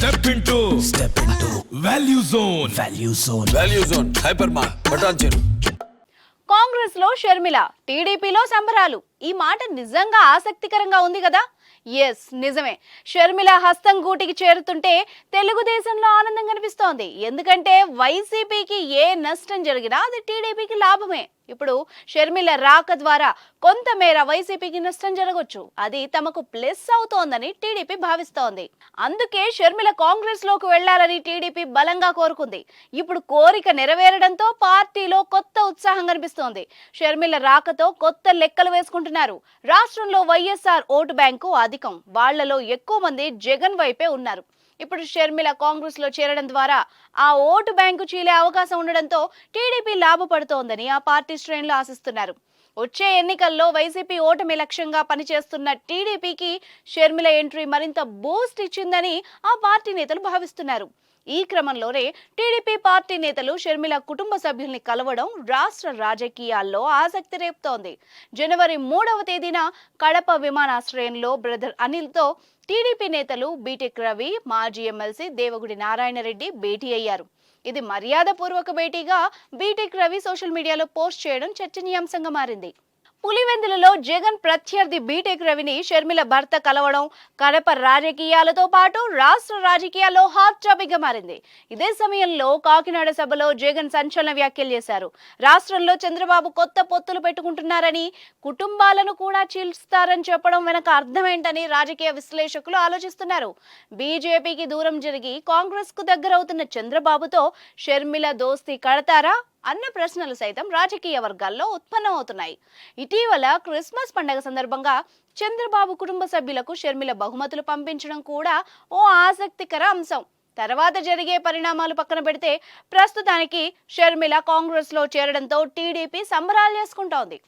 Step into step into value zone value zone value zone hyper mart Patancheru కాంగ్రెస్లో షర్మిల టీడీపీలో సంబరాలు. ఈ మాట నిజంగా ఆసక్తికరంగా ఉంది కదా? ఎస్ నిజమే. షర్మిల హస్తం గూటికి చేరుతుంటే తెలుగుదేశంలో ఆనందం కనిపిస్తోంది. ఎందుకంటే వైసీపీకి ఏ నష్టం జరిగినా అది టీడీపీకి లాభమే. ఇప్పుడు షర్మిల రాక ద్వారా కొంతమేర వైసీపీకి నష్టం జరగొచ్చు. అది తమకు ప్లస్ అవుతోందని టీడీపీ భావిస్తోంది. అందుకే షర్మిల కాంగ్రెస్లోకి వెళ్ళాలని టీడీపీ బలంగా కోరుకుంది. ఇప్పుడు కోరిక నెరవేరడంతో పార్టీలో కొత్త ఉత్సాహం కనిపిస్తోంది. షర్మిల రాకతో కొత్త లెక్కలు వేసుకుంటున్నారు. రాష్ట్రంలో వైఎస్ఆర్ ఓటు బ్యాంకు అధికం. వాళ్ళలో ఎక్కువ మంది జగన్ వైపే ఉన్నారు. ఇప్పుడు షర్మిల కాంగ్రెస్లో చేరడం ద్వారా ఆ ఓటు బ్యాంకు చీలే అవకాశం ఉండడంతో టీడీపీ లాభపడుతోందని ఆ పార్టీ శ్రేణులు ఆశిస్తున్నారు. వచ్చే ఎన్నికల్లో వైసీపీ ఓటమి లక్ష్యంగా పనిచేస్తున్న టీడీపీకి షర్మిల ఎంట్రీ మరింత బూస్ట్ ఇచ్చిందని ఆ పార్టీ నేతలు భావిస్తున్నారు. ఈ క్రమంలోనే టీడీపీ పార్టీ నేతలు షర్మిల కుటుంబ సభ్యుల్ని కలవడం రాష్ట్ర రాజకీయాల్లో ఆసక్తి రేపుతోంది. జనవరి మూడవ తేదీన కడప విమానాశ్రయంలో బ్రదర్ అనిల్తో టీడీపీ నేతలు బీటెక్ రవి మాజీ ఎమ్మెల్సీ దేవగుడి నారాయణరెడ్డి భేటీ అయ్యారు. ఇది మర్యాదపూర్వక భేటీగా బీటెక్ రవి సోషల్ మీడియాలో పోస్ట్ చేయడం చర్చనీయాంశంగా మారింది. పులివెందులలో జగన్ ప్రత్యర్థి బీటెక్ రవిని షర్మిల భర్త కలవడం కడప రాజకీయాలతో పాటు రాష్ట్ర రాజకీయాల్లో హాట్ టాపిక్గా మారింది. ఇదే సమయంలో కాకినాడ సభలో జగన్ సంచలన వ్యాఖ్యలు చేశారు. రాష్ట్రంలో చంద్రబాబు కొత్త పొత్తులు పెట్టుకుంటున్నారని కుటుంబాలను కూడా చీల్స్తారని చెప్పడం వెనక అర్థమేంటని రాజకీయ విశ్లేషకులు ఆలోచిస్తున్నారు. బీజేపీకి దూరం జరిగి కాంగ్రెస్కు దగ్గరవుతున్న చంద్రబాబుతో షర్మిల దోస్తీ కడతారా? అన్న ప్రశ్నలు సైతం రాజకీయ వర్గాల్లో ఉత్పన్నమవుతున్నాయి. ఇటీవల క్రిస్మస్ పండగ సందర్భంగా చంద్రబాబు కుటుంబ సభ్యులకు షర్మిల బహుమతులు పంపించడం కూడా ఓ ఆసక్తికర అంశం. తర్వాత జరిగే పరిణామాలు పక్కన పెడితే ప్రస్తుతానికి షర్మిల కాంగ్రెస్లో చేరడంతో టీడీపీ సంబరాలు చేసుకుంటోంది.